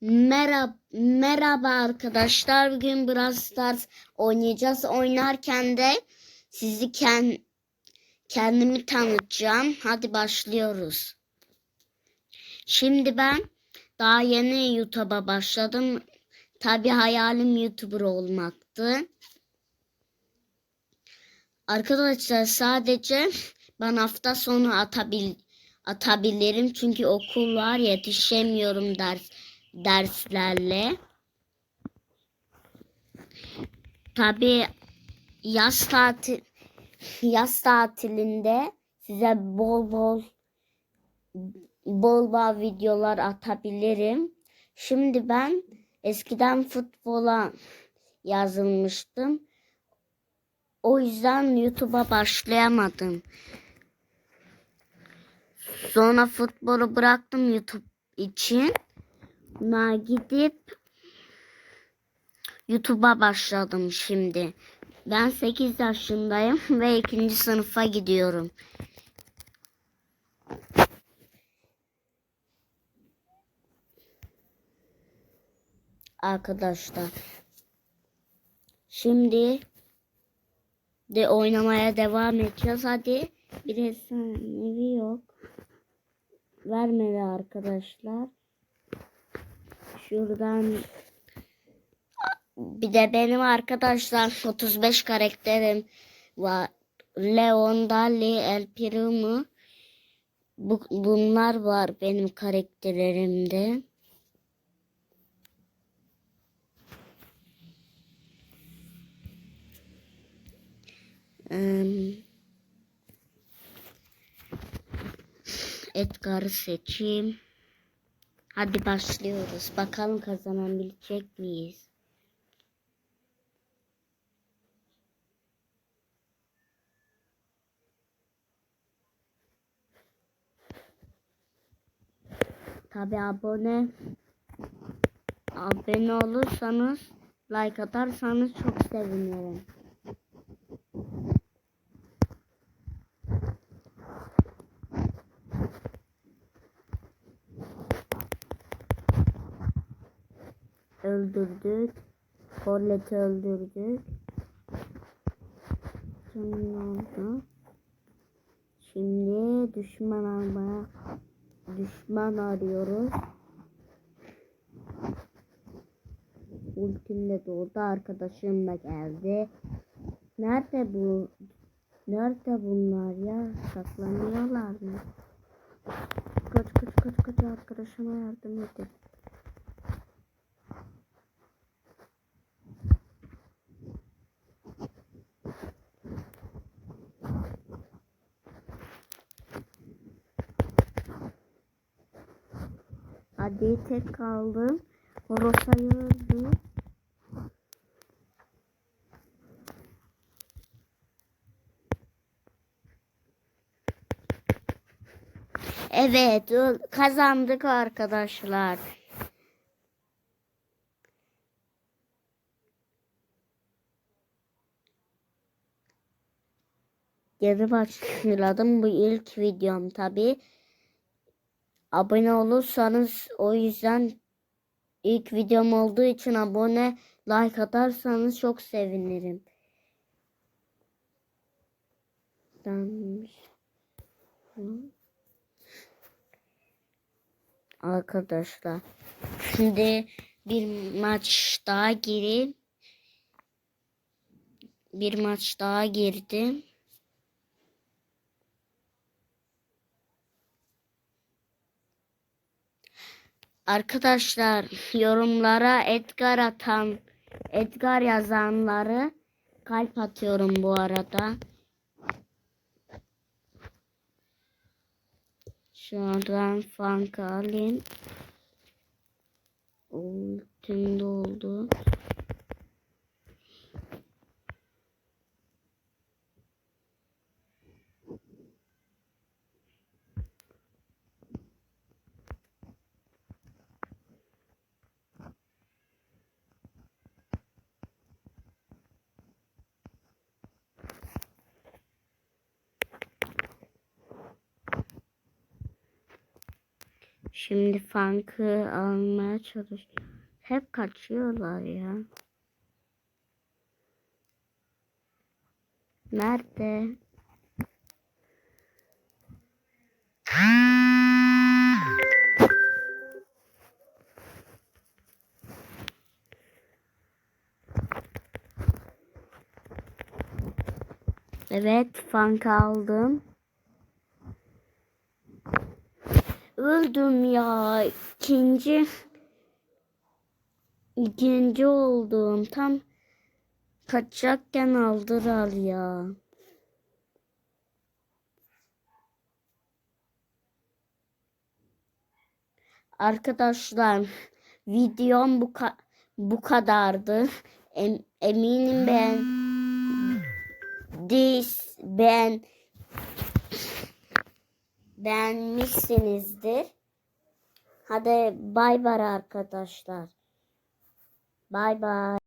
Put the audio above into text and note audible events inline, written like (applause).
Merhaba, merhaba arkadaşlar. Bugün Brawl Stars oynayacağız. Oynarken de sizi kend, kendimi tanıtacağım. Hadi başlıyoruz. Şimdi ben daha yeni YouTube'a başladım. Tabi hayalim YouTuber olmaktı. Arkadaşlar sadece ben hafta sonu atabil atabilirim çünkü okul var yetişemiyorum ders derslerle. Tabi yaz tatil yaz tatilinde size bol bol bol bol videolar atabilirim. Şimdi ben eskiden futbola yazılmıştım. O yüzden YouTube'a başlayamadım. Sonra futbolu bıraktım YouTube için. Na gidip YouTube'a başladım şimdi. Ben 8 yaşındayım (laughs) ve ikinci sınıfa gidiyorum. Arkadaşlar. Şimdi de oynamaya devam edeceğiz. Hadi bir efsanevi yok. Vermedi arkadaşlar. Şuradan bir de benim arkadaşlar 35 karakterim var. Leon, Dali, El Primo bu, bunlar var benim karakterlerimde. Em, Edgar'ı seçeyim. Hadi başlıyoruz. Bakalım kazanabilecek miyiz? Tabi abone abone olursanız like atarsanız çok sevinirim. Öldürdük. Corlet'i öldürdük. Şimdi. Şimdi düşman almaya düşman arıyoruz. Ultim de doldu. Arkadaşım da geldi. Nerede bu? Nerede bunlar ya? Saklanıyorlar mı? Kaç kaç kaç kaç arkadaşıma yardım edin. Hadi tek kaldım. Horosa'yı öldü. Evet kazandık arkadaşlar. Geri başladım. Bu ilk videom tabi. Abone olursanız o yüzden ilk videom olduğu için abone like atarsanız çok sevinirim. Arkadaşlar şimdi bir maç daha gireyim. Bir maç daha girdim. Arkadaşlar yorumlara Edgar atan Edgar yazanları kalp atıyorum bu arada. Şuradan fank alayım. Ultim doldu. Şimdi Funk'ı almaya çalış. Hep kaçıyorlar ya. Nerede? Evet, funk aldım. Öldüm ya. İkinci ikinci oldum. Tam kaçacakken aldılar ya. Arkadaşlar videom bu ka- bu kadardı. Em- eminim ben dis ben beğenmişsinizdir. Hadi bay bay arkadaşlar. Bay bay.